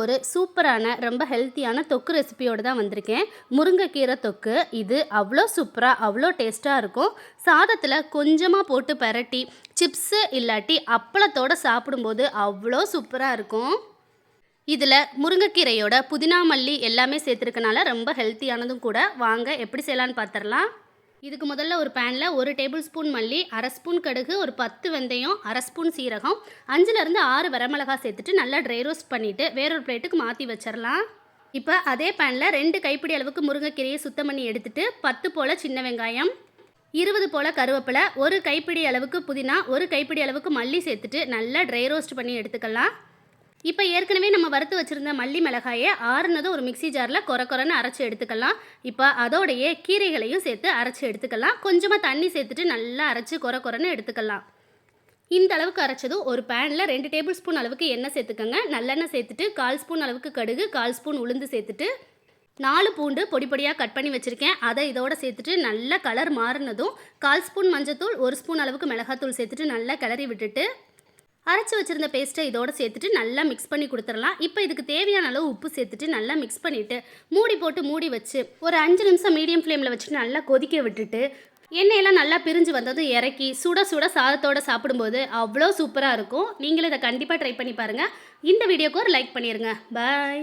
ஒரு சூப்பரான ரொம்ப ஹெல்த்தியான தொக்கு ரெசிபியோடு தான் வந்திருக்கேன். முருங்கைக்கீரை தொக்கு இது அவ்வளோ சூப்பராக அவ்வளோ டேஸ்ட்டாக இருக்கும். சாதத்தில் கொஞ்சமாக போட்டு பரட்டி சிப்ஸு இல்லாட்டி அப்பளத்தோடு சாப்பிடும்போது அவ்வளோ சூப்பராக இருக்கும். இதில் முருங்கைக்கீரையோட புதினா மல்லி எல்லாமே சேர்த்துருக்கனால ரொம்ப ஹெல்த்தியானதும் கூட. வாங்க எப்படி செய்யலான்னு பார்த்துடலாம் இதுக்கு முதல்ல ஒரு பேனில் ஒரு டேபிள் ஸ்பூன் மல்லி அரை ஸ்பூன் கடுகு ஒரு பத்து வெந்தயம் அரை ஸ்பூன் சீரகம் அஞ்சுலேருந்து ஆறு வரமிளகா சேர்த்துட்டு நல்லா ட்ரை ரோஸ்ட் பண்ணிவிட்டு வேறொரு பிளேட்டுக்கு மாற்றி வச்சிடலாம் இப்போ அதே பேனில் ரெண்டு கைப்பிடி அளவுக்கு முருங்கைக்கீரையை சுத்தம் பண்ணி எடுத்துட்டு பத்து போல் சின்ன வெங்காயம் இருபது போல் கருவேப்பிலை ஒரு கைப்பிடி அளவுக்கு புதினா ஒரு கைப்பிடி அளவுக்கு மல்லி சேர்த்துட்டு நல்லா ட்ரை ரோஸ்ட் பண்ணி எடுத்துக்கலாம். இப்போ ஏற்கனவே நம்ம வறுத்து வச்சுருந்த மல்லி மிளகாயை ஆறுனதும் ஒரு மிக்ஸி ஜாரில் கொர கொரன்னு அரைச்சி எடுத்துக்கலாம். இப்போ அதோடையே கீரைகளையும் சேர்த்து அரைச்சி எடுத்துக்கலாம். கொஞ்சமாக தண்ணி சேர்த்துட்டு நல்லா அரைச்சி கொர கொரன்னு எடுத்துக்கலாம். இந்த அளவுக்கு அரைச்சதும் ஒரு பேனில் ரெண்டு டேபிள் ஸ்பூன் அளவுக்கு எண்ணெய் சேர்த்துக்கோங்க. நல்லெண்ணெய் சேர்த்துட்டு கால் ஸ்பூன் அளவுக்கு கடுகு கால் ஸ்பூன் உளுந்து சேர்த்துட்டு நாலு பூண்டு பொடி பொடியாக கட் பண்ணி வச்சுருக்கேன். அதை இதோட சேர்த்துட்டு நல்லா கலர் மாறினதும் கால் ஸ்பூன் மஞ்சத்தூள் ஒரு ஸ்பூன் அளவுக்கு மிளகாத்தூள் சேர்த்துட்டு நல்லா கிளறி விட்டுட்டு அரைச்சி வச்சுருந்த பேஸ்ட்டை இதோடு சேர்த்துட்டு நல்லா மிக்ஸ் பண்ணி கொடுத்துடலாம். இப்போ இதுக்கு தேவையான அளவு உப்பு சேர்த்துட்டு நல்லா மிக்ஸ் பண்ணிவிட்டு மூடி போட்டு மூடி வச்சு ஒரு அஞ்சு நிமிஷம் மீடியம் ஃப்ளேமில் வச்சுட்டு நல்லா கொதிக்க விட்டுட்டு எண்ணெயெல்லாம் நல்லா பிரிஞ்சு வந்ததும் இறக்கி சுட சுட சாதத்தோடு சாப்பிடும்போது அவ்வளோ சூப்பராக இருக்கும். நீங்களும் இதை கண்டிப்பாக ட்ரை பண்ணி பாருங்கள் இந்த வீடியோக்கு ஒரு லைக் பண்ணிடுங்க பாய்